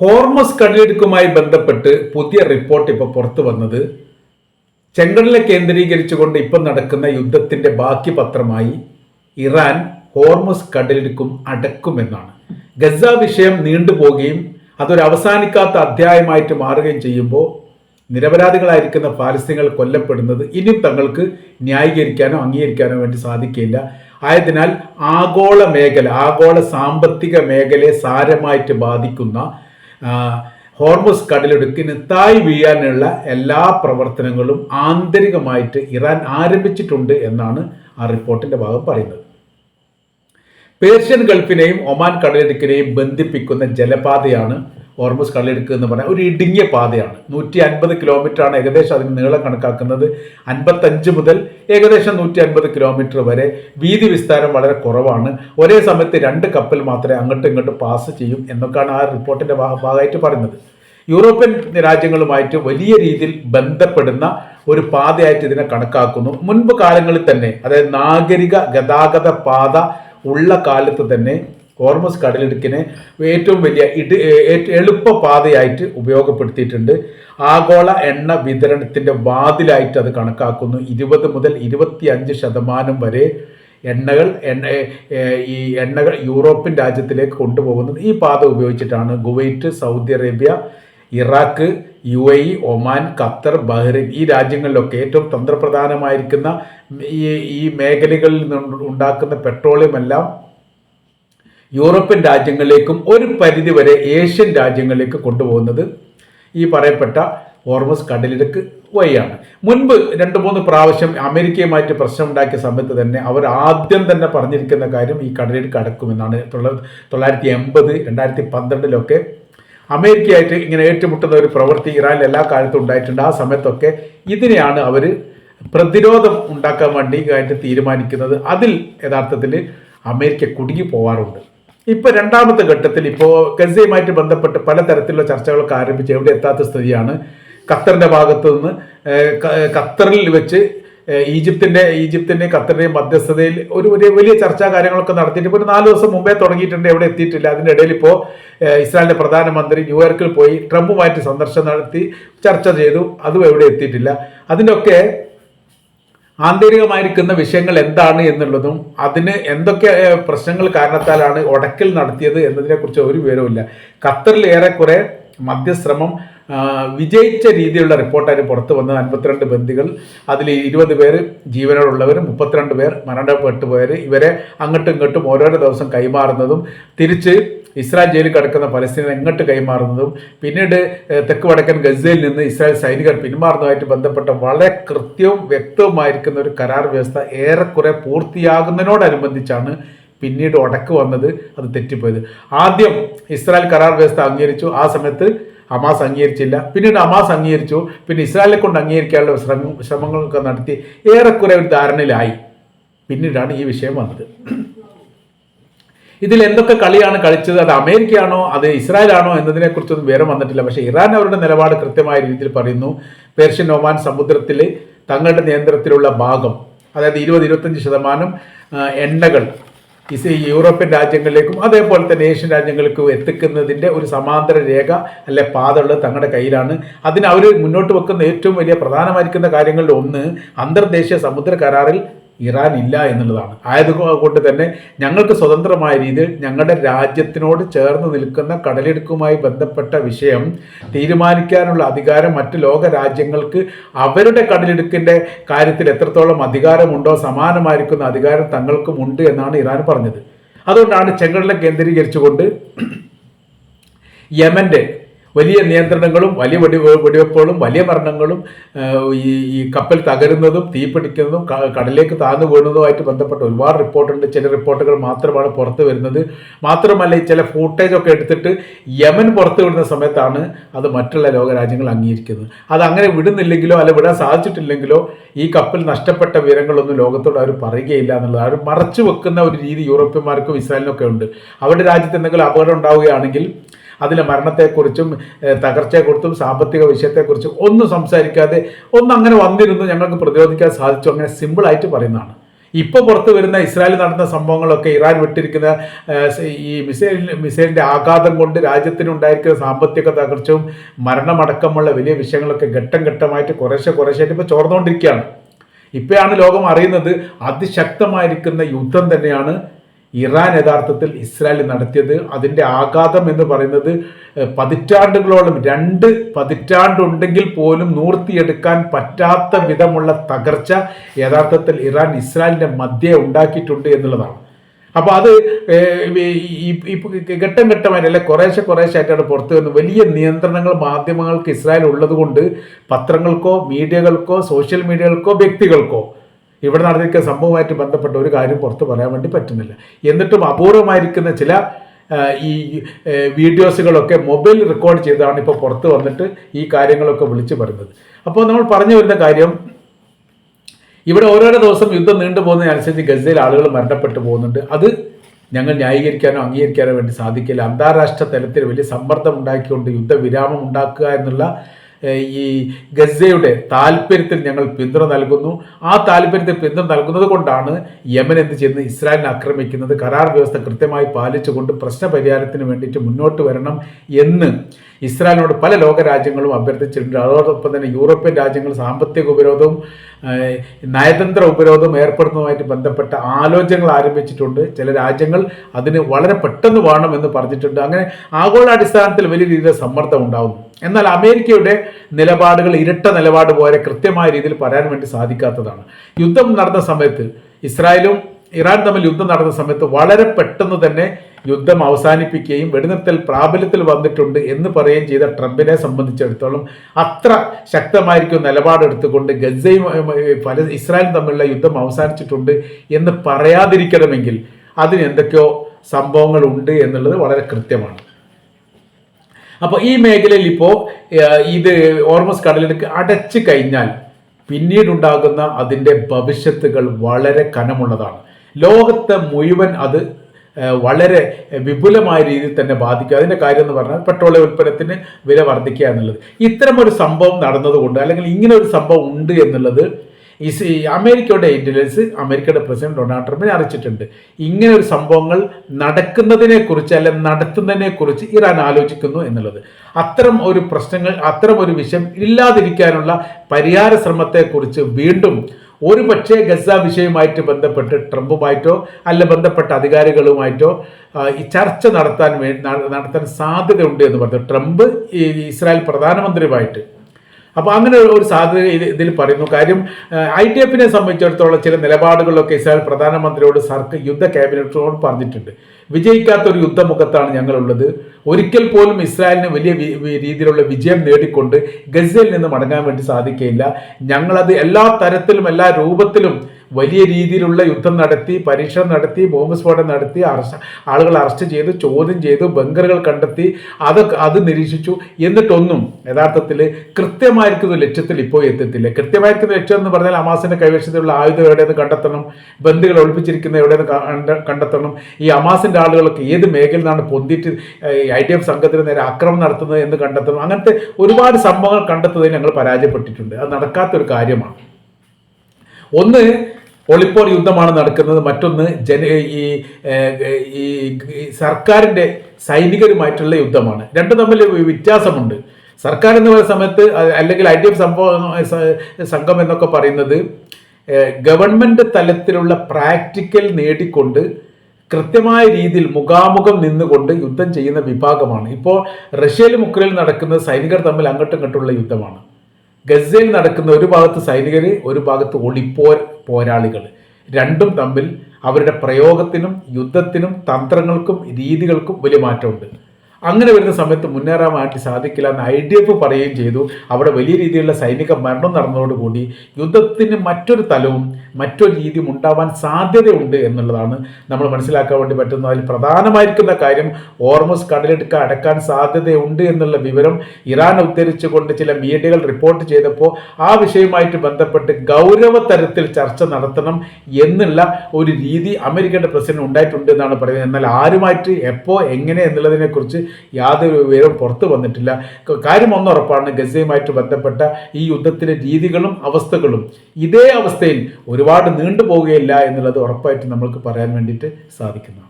Hormuz കടലിടുക്കുമായി ബന്ധപ്പെട്ട് പുതിയ report ഇപ്പോൾ പുറത്തു വന്നത്. ചെങ്കടലെ കേന്ദ്രീകരിച്ചുകൊണ്ട് ഇപ്പം നടക്കുന്ന യുദ്ധത്തിന്റെ ബാക്കി പത്രമായി ഇറാൻ ഹോർമസ് കടലിടുക്കും അടക്കുമെന്നാണ്. ഗസ വിഷയം നീണ്ടുപോകുകയും അതൊരു അവസാനിക്കാത്ത അധ്യായമായിട്ട് മാറുകയും ചെയ്യുമ്പോൾ നിരപരാധികളായിരിക്കുന്ന പാലസ്തീനുകൾ കൊല്ലപ്പെടുന്നത് ഇനിയും തങ്ങൾക്ക് ന്യായീകരിക്കാനോ അംഗീകരിക്കാനോ വേണ്ടി സാധിക്കില്ല. ആയതിനാൽ ആഗോള മേഖല ആഗോള സാമ്പത്തിക മേഖലയെ സാരമായിട്ട് ബാധിക്കുന്ന ഹോർമുസ് കടലിടുക്കിന് തായ് വീഴാനുള്ള എല്ലാ പ്രവർത്തനങ്ങളും ആന്തരികമായിട്ട് ഇറാൻ ആരംഭിച്ചിട്ടുണ്ട് എന്നാണ് ആ റിപ്പോർട്ടിന്റെ ഭാഗം പറയുന്നത്. പേർഷ്യൻ ഗൾഫിനെയും ഒമാൻ കടലിടുക്കിനെയും ബന്ധിപ്പിക്കുന്ന ജലപാതയാണ് ഹോർമുസ് കള്ളിയെടുക്കുക എന്ന് പറഞ്ഞാൽ ഒരു ഇടുങ്ങിയ പാതയാണ്. നൂറ്റി അൻപത് കിലോമീറ്റർ ആണ് ഏകദേശം അതിന് നീളം കണക്കാക്കുന്നത്. അൻപത്തഞ്ച് മുതൽ ഏകദേശം നൂറ്റി അൻപത് കിലോമീറ്റർ വരെ വീതി വിസ്താരം വളരെ കുറവാണ്. ഒരേ സമയത്ത് രണ്ട് കപ്പൽ മാത്രമേ അങ്ങോട്ടും ഇങ്ങോട്ടും പാസ് ചെയ്യും എന്നൊക്കെയാണ് ആ റിപ്പോർട്ടിന്റെ ഭാഗമായിട്ട് പറയുന്നത്. യൂറോപ്യൻ രാജ്യങ്ങളുമായിട്ട് വലിയ രീതിയിൽ ബന്ധപ്പെടുന്ന ഒരു പാതയായിട്ട് ഇതിനെ കണക്കാക്കുന്നു. മുൻപ് കാലങ്ങളിൽ തന്നെ അതായത് നാഗരിക ഗതാഗത പാത ഉള്ള കാലത്ത് തന്നെ ഹോർമസ് കടലിടുക്കിനെ ഏറ്റവും വലിയ ഇട് എളുപ്പ പാതയായിട്ട് ഉപയോഗപ്പെടുത്തിയിട്ടുണ്ട്. ആഗോള എണ്ണ വിതരണത്തിന്റെ വാതിലായിട്ട് അത് കണക്കാക്കുന്നു. ഇരുപത് മുതൽ ഇരുപത്തി അഞ്ച് ശതമാനം വരെ എണ്ണകൾ എണ്ണ ഈ എണ്ണകൾ യൂറോപ്യൻ രാജ്യത്തിലേക്ക് കൊണ്ടുപോകുന്നത് ഈ പാത ഉപയോഗിച്ചിട്ടാണ്. Kuwait Saudi Arabia Iraq U A E Oman Qatar Bahrain ഈ രാജ്യങ്ങളിലൊക്കെ ഏറ്റവും തന്ത്രപ്രധാനമായിരിക്കുന്ന ഈ ഈ മേഖലകളിൽ നിന്ന് ഉണ്ടാക്കുന്ന പെട്രോളിയം എല്ലാം യൂറോപ്യൻ രാജ്യങ്ങളിലേക്കും ഒരു പരിധിവരെ ഏഷ്യൻ രാജ്യങ്ങളിലേക്ക് കൊണ്ടുപോകുന്നത് ഈ പറയപ്പെട്ട ഹോർമസ് കടലിടുക്ക് വഴിയാണ് മുൻപ് രണ്ട് മൂന്ന് പ്രാവശ്യം അമേരിക്കയുമായിട്ട് പ്രശ്നമുണ്ടാക്കിയ സമയത്ത് തന്നെ അവർ ആദ്യം തന്നെ പറഞ്ഞിരിക്കുന്ന കാര്യം ഈ കടലിടുക്ക് അടക്കുമെന്നാണ് തൊള്ള- തൊള്ളായിരത്തി എൺപത് രണ്ടായിരത്തി പന്ത്രണ്ടിലൊക്കെ അമേരിക്കയായിട്ട് ഇങ്ങനെ ഏറ്റുമുട്ടുന്ന ഒരു പ്രവൃത്തി ഇറാനിൽ എല്ലാ കാലത്തും ഉണ്ടായിട്ടുണ്ട്. ആ സമയത്തൊക്കെ ഇതിനെയാണ് അവർ പ്രതിരോധം ഉണ്ടാക്കാൻ വേണ്ടി ആയിട്ട് തീരുമാനിക്കുന്നത്. അതിൽ യഥാർത്ഥത്തിൽ അമേരിക്ക കുടുങ്ങി പോവാറുണ്ട്. ഇപ്പൊ രണ്ടാമത്തെ ഘട്ടത്തിൽ ഇപ്പോ ഗസയുമായിട്ട് ബന്ധപ്പെട്ട് പലതരത്തിലുള്ള ചർച്ചകളൊക്കെ ആരംഭിച്ച് എവിടെ എത്താത്ത സ്ഥിതിയാണ്. ഖത്തറിന്റെ ഭാഗത്തു നിന്ന് ഖത്തറിൽ വെച്ച് ഈജിപ്തിന്റെ ഈജിപ്തിന്റെ ഖത്തറിന്റെയും മധ്യസ്ഥതയിൽ ഒരു വലിയ ചർച്ചാ കാര്യങ്ങളൊക്കെ നടത്തിയിട്ട് ഇപ്പോൾ നാല് ദിവസം മുമ്പേ തുടങ്ങിയിട്ടുണ്ട് എവിടെ എത്തിയിട്ടില്ല. അതിന്റെ ഇടയിൽ ഇപ്പോൾ ഇസ്രായേലിന്റെ പ്രധാനമന്ത്രി ന്യൂയോർക്കിൽ പോയി ട്രംപുമായിട്ട് സന്ദർശനം നടത്തി ചർച്ച ചെയ്തു അതും എവിടെ എത്തിയിട്ടില്ല. അതിനൊക്കെ ആന്തരികമായിരിക്കുന്ന വിഷയങ്ങൾ എന്താണ് എന്നുള്ളതും അതിന് എന്തൊക്കെ പ്രശ്നങ്ങൾ കാരണത്താലാണ് ഒടക്കിൽ നടത്തിയത് എന്നതിനെക്കുറിച്ച് ഒരു വിവരവുമില്ല. ഖത്തറിൽ ഏറെക്കുറെ മധ്യശ്രമം വിജയിച്ച രീതിയിലുള്ള റിപ്പോർട്ടാണ് പുറത്തു വന്നത് അൻപത്തിരണ്ട് ബന്ദികൾ. അതിൽ ഇരുപത് പേര് ജീവനോടുള്ളവർ മുപ്പത്തിരണ്ട് പേർ മരണപ്പെട്ടു പോയവർ ഇവരെ അങ്ങോട്ടും ഇങ്ങോട്ടും ഓരോരോ ദിവസം കൈമാറുന്നതും തിരിച്ച് ഇസ്രായേൽ ജയിലിൽ കിടക്കുന്ന പലസ്തീനെ എങ്ങോട്ട് കൈമാറുന്നതും പിന്നീട് തെക്ക് വടക്കൻ ഗസയിൽ നിന്ന് ഇസ്രായേൽ സൈനികർ പിന്മാറുന്നതുമായിട്ട് ബന്ധപ്പെട്ട വളരെ കൃത്യവും വ്യക്തവുമായിരിക്കുന്ന ഒരു കരാർ വ്യവസ്ഥ ഏറെക്കുറെ പൂർത്തിയാകുന്നതിനോടനുബന്ധിച്ചാണ് പിന്നീട് ഉടക്ക് വന്നത് അത് തെറ്റിപ്പോയത്. ആദ്യം ഇസ്രായേൽ കരാർ വ്യവസ്ഥ അംഗീകരിച്ചു. ആ സമയത്ത് ഹമാസ് അംഗീകരിച്ചില്ല. പിന്നീട് ഹമാസ് അംഗീകരിച്ചു. പിന്നെ ഇസ്രായേലിനെ കൊണ്ട് അംഗീകരിക്കാനുള്ള ശ്രമം ശ്രമങ്ങളൊക്കെ നടത്തി ഏറെക്കുറെ ഒരു ധാരണയിലായി. പിന്നീടാണ് ഈ വിഷയം വന്നത്. ഇതിൽ എന്തൊക്കെ കളിയാണ് കളിച്ചത്? അത് അമേരിക്കയാണോ? അത് ഇസ്രായേലാണോ? എന്നതിനെക്കുറിച്ചൊന്നും വിവരം വന്നിട്ടില്ല. പക്ഷേ ഇറാൻ അവരുടെ നിലപാട് കൃത്യമായ രീതിയിൽ പറയുന്നു. പേർഷ്യൻ ഒമാൻ സമുദ്രത്തിൽ തങ്ങളുടെ നിയന്ത്രണത്തിലുള്ള ഭാഗം അതായത് ഇരുപത് ഇരുപത്തഞ്ച് ശതമാനം എണ്ണകൾ ഇസ് യൂറോപ്യൻ രാജ്യങ്ങളിലേക്കും അതേപോലെ തന്നെ ഏഷ്യൻ രാജ്യങ്ങൾക്കും എത്തിക്കുന്നതിന്റെ ഒരു സമാന്തര രേഖ അല്ലെ പാത ഉള്ളത് തങ്ങളുടെ കയ്യിലാണ്. അതിന് അവർ മുന്നോട്ട് വെക്കുന്ന ഏറ്റവും വലിയ പ്രധാനമായിരിക്കുന്ന കാര്യങ്ങളിൽ ഒന്ന് അന്തർദേശീയ സമുദ്ര കരാറിൽ ഇറാൻ ഇല്ല എന്നുള്ളതാണ്. ആയതുകൊണ്ട് തന്നെ ഞങ്ങൾക്ക് സ്വതന്ത്രമായ രീതിയിൽ ഞങ്ങളുടെ രാജ്യത്തിനോട് ചേർന്ന് നിൽക്കുന്ന കടലെടുക്കുമായി ബന്ധപ്പെട്ട വിഷയം തീരുമാനിക്കാനുള്ള അധികാരം മറ്റ് ലോക രാജ്യങ്ങൾക്ക് അവരുടെ കടലെടുക്കിന്റെ കാര്യത്തിൽ എത്രത്തോളം അധികാരമുണ്ടോ സമാനമായിരിക്കുന്ന അധികാരം തങ്ങൾക്കും ഉണ്ട് എന്നാണ് ഇറാൻ പറഞ്ഞത്. അതുകൊണ്ടാണ് ചെങ്കടലെ കേന്ദ്രീകരിച്ചുകൊണ്ട് യമന്റെ വലിയ നിയന്ത്രണങ്ങളും വലിയ വെടി വെടിവെപ്പുകളും വലിയ മരണങ്ങളും ഈ ഈ കപ്പൽ തകരുന്നതും തീപിടിക്കുന്നതും കടലിലേക്ക് താഴ്ന്നു വീണതുമായിട്ട് ബന്ധപ്പെട്ട ഒരുപാട് റിപ്പോർട്ടുണ്ട്. ചില റിപ്പോർട്ടുകൾ മാത്രമാണ് പുറത്തു വരുന്നത്. മാത്രമല്ല ഈ ചില ഫൂട്ടേജ് ഒക്കെ എടുത്തിട്ട് യമൻ പുറത്തു വിടുന്ന സമയത്താണ് അത് മറ്റുള്ള ലോകരാജ്യങ്ങൾ അംഗീകരിക്കുന്നത്. അത് അങ്ങനെ വിടുന്നില്ലെങ്കിലോ അല്ല വിടാൻ സാധിച്ചിട്ടില്ലെങ്കിലോ ഈ കപ്പൽ നഷ്ടപ്പെട്ട വിവരങ്ങളൊന്നും ലോകത്തോട് അവർ പറയുകയില്ല എന്നുള്ളത്. അവർ മറച്ചു വെക്കുന്ന ഒരു രീതി യൂറോപ്യന്മാർക്കും ഇസ്രായേലിനൊക്കെ ഉണ്ട്. അവരുടെ രാജ്യത്ത് എന്തെങ്കിലും അപകടം ഉണ്ടാവുകയാണെങ്കിൽ അതിലെ മരണത്തെക്കുറിച്ചും തകർച്ചയെക്കുറിച്ചും സാമ്പത്തിക വിഷയത്തെക്കുറിച്ചും ഒന്നും സംസാരിക്കാതെ ഒന്നും അങ്ങനെ വന്നിരുന്നു ഞങ്ങൾക്ക് പ്രതിരോധിക്കാൻ സാധിച്ചു. അങ്ങനെ സിമ്പിളായിട്ട് പറയുന്നതാണ്. ഇപ്പോൾ പുറത്തു വരുന്ന ഇസ്രായേൽ നടന്ന സംഭവങ്ങളൊക്കെ ഇറാൻ വിട്ടിരിക്കുന്ന ഈ മിസൈൽ മിസൈലിന്റെ ആഘാതം കൊണ്ട് രാജ്യത്തിനുണ്ടായിരിക്കുന്ന സാമ്പത്തിക തകർച്ചയും മരണമടക്കമുള്ള വലിയ വിഷയങ്ങളൊക്കെ ഘട്ടം ഘട്ടമായിട്ട് കുറേശ്ശെ കുറേശ്ശായിട്ട് ഇപ്പോൾ ചോർന്നുകൊണ്ടിരിക്കുകയാണ് ഇപ്പോഴാണ് ലോകം അറിയുന്നത് അതിശക്തമായിരിക്കുന്ന യുദ്ധം തന്നെയാണ് ഇറാൻ യഥാർത്ഥത്തിൽ ഇസ്രായേൽ നടത്തിയത് അതിന്റെ ആഘാതം എന്ന് പറയുന്നത് പതിറ്റാണ്ടുകളോളം രണ്ട് പതിറ്റാണ്ടുണ്ടെങ്കിൽ പോലും നൂർത്തിയെടുക്കാൻ പറ്റാത്ത വിധമുള്ള തകർച്ച യഥാർത്ഥത്തിൽ ഇറാൻ ഇസ്രായേലിന്റെ മധ്യേ ഉണ്ടാക്കിയിട്ടുണ്ട് എന്നുള്ളതാണ്. അപ്പോൾ അത് ഘട്ടം ഘട്ടമായിട്ട് അല്ലെ കുറേശ്ശെ കുറേശ്ശെ ആയിട്ടാണ് പുറത്തു വരുന്നത് വലിയ നിയന്ത്രണങ്ങൾ മാധ്യമങ്ങൾക്ക് ഇസ്രായേൽ ഉള്ളതുകൊണ്ട് പത്രങ്ങൾക്കോ മീഡിയകൾക്കോ സോഷ്യൽ മീഡിയകൾക്കോ വ്യക്തികൾക്കോ ഇവിടെ നടന്നിരിക്കുന്ന സംഭവമായിട്ട് ബന്ധപ്പെട്ട ഒരു കാര്യം പുറത്ത് പറയാൻ വേണ്ടി പറ്റുന്നില്ല. എന്നിട്ടും അപൂർവമായിരിക്കുന്ന ചില ഈ വീഡിയോസുകളൊക്കെ മൊബൈൽ റെക്കോർഡ് ചെയ്താണ് ഇപ്പോൾ പുറത്ത് വന്നിട്ട് ഈ കാര്യങ്ങളൊക്കെ വിളിച്ചു പറയുന്നത്. അപ്പോൾ നമ്മൾ പറഞ്ഞു വരുന്ന കാര്യം ഇവിടെ ഓരോരോ ദിവസം യുദ്ധം നീണ്ടു പോകുന്നതിനനുസരിച്ച് ഗസയിൽ ആളുകൾ മരണപ്പെട്ടു പോകുന്നുണ്ട്. അത് ഞങ്ങൾ ന്യായീകരിക്കാനോ അംഗീകരിക്കാനോ വേണ്ടി സാധിക്കില്ല. അന്താരാഷ്ട്ര തലത്തിൽ വലിയ സമ്മർദ്ദം ഉണ്ടാക്കിക്കൊണ്ട് യുദ്ധവിരാമം ഉണ്ടാക്കുക എന്നുള്ള ഈ ഗസയുടെ താല്പര്യത്തിൽ ഞങ്ങൾ പിന്തുണ നൽകുന്നു. ആ താല്പര്യത്തിൽ പിന്തുണ നൽകുന്നത് കൊണ്ടാണ് യമൻ എന്ത് ചെയ്യുന്നത്? ഇസ്രായേലിനെ ആക്രമിക്കുന്നത്. കരാർ വ്യവസ്ഥ കൃത്യമായി പാലിച്ചുകൊണ്ട് പ്രശ്ന പരിഹാരത്തിന് വേണ്ടിയിട്ട് മുന്നോട്ട് വരണം എന്ന് ഇസ്രായേലിനോട് പല ലോകരാജ്യങ്ങളും അഭ്യർത്ഥിച്ചിട്ടുണ്ട്. അതോടൊപ്പം തന്നെ യൂറോപ്യൻ രാജ്യങ്ങൾ സാമ്പത്തിക ഉപരോധവും നയതന്ത്ര ഉപരോധവും ഏർപ്പെടുന്നതുമായിട്ട് ബന്ധപ്പെട്ട ആലോചനകൾ ആരംഭിച്ചിട്ടുണ്ട്. ചില രാജ്യങ്ങൾ അതിന് വളരെ പെട്ടെന്ന് വേണം എന്ന് പറഞ്ഞിട്ടുണ്ട്. അങ്ങനെ ആഗോളാടിസ്ഥാനത്തിൽ വലിയ രീതിയിൽ സമ്മർദ്ദം ഉണ്ടാകുന്നു എന്നാൽ അമേരിക്കയുടെ നിലപാടുകൾ ഇരട്ട നിലപാട് പോലെ കൃത്യമായ രീതിയിൽ പറയാൻ വേണ്ടി സാധിക്കാത്തതാണ്. യുദ്ധം നടന്ന സമയത്ത് ഇസ്രായേലും ഇറാൻ തമ്മിൽ യുദ്ധം നടന്ന സമയത്ത് വളരെ പെട്ടെന്ന് തന്നെ യുദ്ധം അവസാനിപ്പിക്കുകയും വെടിനിർത്തൽ പ്രാബല്യത്തിൽ വന്നിട്ടുണ്ട് എന്ന് പറയുകയും ചെയ്ത ട്രംപിനെ സംബന്ധിച്ചിടത്തോളം അത്ര ശക്തമായിരിക്കും നിലപാടെടുത്തുകൊണ്ട് ഗസയും പല ഇസ്രായേലും തമ്മിലുള്ള യുദ്ധം അവസാനിച്ചിട്ടുണ്ട് എന്ന് പറയാതിരിക്കണമെങ്കിൽ അതിന് എന്തൊക്കെയോ സംഭവങ്ങൾ ഉണ്ട് എന്നുള്ളത് വളരെ കൃത്യമാണ്. അപ്പോൾ ഈ മേഖലയിൽ ഇപ്പോൾ ഇത് ഓർമസ് കടലിടുക്ക് അടച്ചു കഴിഞ്ഞാൽ പിന്നീടുണ്ടാകുന്ന അതിന്റെ ഭവിഷ്യത്തുകൾ വളരെ കനമുള്ളതാണ്. ലോകത്തെ മുഴുവൻ അത് വളരെ വിപുലമായ രീതിയിൽ തന്നെ ബാധിക്കുക അതിന്റെ കാര്യം എന്ന് പറഞ്ഞാൽ പെട്രോളിയം ഉൽപ്പന്നത്തിന് വില വർദ്ധിക്കുക എന്നുള്ളത്. ഇത്തരം ഒരു സംഭവം നടന്നതുകൊണ്ട് അല്ലെങ്കിൽ ഇങ്ങനെ ഒരു സംഭവം ഉണ്ട് എന്നുള്ളത് ഈ അമേരിക്കയുടെ ഇന്റലിജൻസ് അമേരിക്കയുടെ പ്രസിഡന്റ് ഡൊണാൾഡ് ട്രംപിനെ അറിയിച്ചിട്ടുണ്ട്. ഇങ്ങനെ ഒരു സംഭവങ്ങൾ നടക്കുന്നതിനെക്കുറിച്ച് അല്ലെ നടത്തുന്നതിനെ കുറിച്ച് ഇറാൻ ആലോചിക്കുന്നു എന്നുള്ളത്. അത്തരം ഒരു പ്രശ്നങ്ങൾ അത്തരം ഒരു വിഷയം ഇല്ലാതിരിക്കാനുള്ള പരിഹാര ശ്രമത്തെക്കുറിച്ച് വീണ്ടും ഒരു പക്ഷേ ഗസ വിഷയവുമായിട്ട് ബന്ധപ്പെട്ട് ട്രംപുമായിട്ടോ അല്ല ബന്ധപ്പെട്ട അധികാരികളുമായിട്ടോ ഈ ചർച്ച നടത്താൻ വേ ന- നടത്താൻ സാധ്യതയുണ്ട് എന്ന് പറഞ്ഞു ട്രംപ് ഈ ഇസ്രായേൽ പ്രധാനമന്ത്രിയുമായിട്ട് അപ്പോൾ അങ്ങനെ ഒരു സാധ്യത ഇത് ഇതിൽ പറയുന്നു. കാര്യം ഐ ടി എഫിനെ സംബന്ധിച്ചിടത്തോളം ചില നിലപാടുകളിലൊക്കെ ഇസ്രായേൽ പ്രധാനമന്ത്രിയോട് സർക്കാർ യുദ്ധ ക്യാബിനറ്റിനോട് പറഞ്ഞിട്ടുണ്ട്. വിജയിക്കാത്ത ഒരു യുദ്ധമുഖത്താണ് ഞങ്ങളുള്ളത്. ഒരിക്കൽ പോലും ഇസ്രായേലിന് വലിയ രീതിയിലുള്ള വിജയം നേടിക്കൊണ്ട് ഗസയിൽ നിന്ന് മടങ്ങാൻ വേണ്ടി സാധിക്കുകയില്ല. ഞങ്ങളത് എല്ലാ തരത്തിലും എല്ലാ രൂപത്തിലും വലിയ രീതിയിലുള്ള യുദ്ധം നടത്തി പരീക്ഷണം നടത്തി ബോംബ് സ്ഫോടനം നടത്തി അറസ്റ്റ് ആളുകൾ അറസ്റ്റ് ചെയ്ത് ചോദ്യം ചെയ്തു ബങ്കറുകൾ കണ്ടെത്തി അത് അത് നിരീക്ഷിച്ചു. എന്നിട്ടൊന്നും യഥാർത്ഥത്തിൽ കൃത്യമായിരിക്കുന്ന ലക്ഷ്യത്തിൽ ഇപ്പോൾ എത്തത്തില്ല കൃത്യമായിരിക്കുന്ന ലക്ഷ്യം എന്ന് പറഞ്ഞാൽ അമാസിന്റെ കൈവശത്തിലുള്ള ആയുധം എവിടെയെന്ന് കണ്ടെത്തണം ബന്ധുകൾ ഒളിപ്പിച്ചിരിക്കുന്ന എവിടെയെന്ന് കണ്ട- കണ്ടെത്തണം. ഈ അമാസിന്റെ ആളുകളൊക്കെ ഏത് മേഖലയിൽ നിന്നാണ് പൊന്തിയിട്ട് ഐ ഡി എഫ് സംഘത്തിന് നേരെ ആക്രമണം നടത്തുന്നത് എന്ന് കണ്ടെത്തണം. അങ്ങനത്തെ ഒരുപാട് സംഭവങ്ങൾ കണ്ടെത്തുന്നതിന് ഞങ്ങൾ പരാജയപ്പെട്ടിട്ടുണ്ട്. അത് നടക്കാത്തൊരു കാര്യമാണ്. ഒന്ന് ഒളിപ്പോർ യുദ്ധമാണ് നടക്കുന്നത്. മറ്റൊന്ന് ജന ഈ ഈ സർക്കാരിന്റെ സൈനികരുമായിട്ടുള്ള യുദ്ധമാണ്. രണ്ടും തമ്മിൽ വ്യത്യാസമുണ്ട്. സർക്കാർ എന്ന് പറയുന്ന സമയത്ത് അല്ലെങ്കിൽ ഐ ഡി എഫ് സംഭവം സംഘം എന്നൊക്കെ പറയുന്നത് ഗവൺമെന്റ് തലത്തിലുള്ള പ്രാക്ടിക്കൽ നേടിക്കൊണ്ട് കൃത്യമായ രീതിയിൽ മുഖാമുഖം നിന്നുകൊണ്ട് യുദ്ധം ചെയ്യുന്ന വിഭാഗമാണ്. ഇപ്പോൾ റഷ്യയിലും ഉക്രൈനിലും നടക്കുന്നത് സൈനികർ തമ്മിൽ അങ്ങോട്ടും ഇങ്ങോട്ടുള്ള യുദ്ധമാണ്. ഗസയിൽ നടക്കുന്ന ഒരു ഭാഗത്ത് സൈനികർ ഒരു ഭാഗത്ത് ഒളിപ്പോർ പോരാളികൾ രണ്ടും തമ്മിൽ അവരുടെ പ്രയോഗത്തിനും യുദ്ധത്തിനും തന്ത്രങ്ങൾക്കും രീതികൾക്കും വലിയ മാറ്റമുണ്ട്. അങ്ങനെ വരുന്ന സമയത്ത് മുന്നേറാൻ വേണ്ടി സാധിക്കില്ല എന്ന് ഐ ഡി എഫ് പറയുകയും ചെയ്തു. അവിടെ വലിയ രീതിയിലുള്ള സൈനിക മരണം നടന്നതോടുകൂടി യുദ്ധത്തിന് മറ്റൊരു തലവും മറ്റൊരു രീതിയും ഉണ്ടാവാൻ സാധ്യതയുണ്ട് എന്നുള്ളതാണ് നമ്മൾ മനസ്സിലാക്കാൻ വേണ്ടി പറ്റുന്ന അതിൽ പ്രധാനമായിരിക്കുന്ന കാര്യം ഓർമസ് കടലെടുക്ക അടക്കാൻ സാധ്യതയുണ്ട് എന്നുള്ള വിവരം ഇറാൻ ഉദ്ധരിച്ചുകൊണ്ട് ചില മീഡിയകൾ റിപ്പോർട്ട് ചെയ്തപ്പോൾ ആ വിഷയവുമായിട്ട് ബന്ധപ്പെട്ട് ഗൗരവ തരത്തിൽ ചർച്ച നടത്തണം എന്നുള്ള ഒരു രീതി അമേരിക്കയുടെ പ്രസിഡന്റ് ഉണ്ടായിട്ടുണ്ട് എന്നാണ് പറയുന്നത്. എന്നാൽ ആരുമായിട്ട് എപ്പോൾ എങ്ങനെ എന്നുള്ളതിനെ കുറിച്ച് യാതൊരു വിവരവും പുറത്തു വന്നിട്ടില്ല. കാര്യം ഒന്നുറപ്പാണ് ഗസയുമായിട്ട് ബന്ധപ്പെട്ട ഈ യുദ്ധത്തിലെ രീതികളും അവസ്ഥകളും ഇതേ അവസ്ഥയിൽ ഒരുപാട് നീണ്ടുപോകുകയില്ല എന്നുള്ളത് ഉറപ്പായിട്ട് നമ്മൾക്ക് പറയാൻ വേണ്ടിയിട്ട് സാധിക്കുന്നതാണ്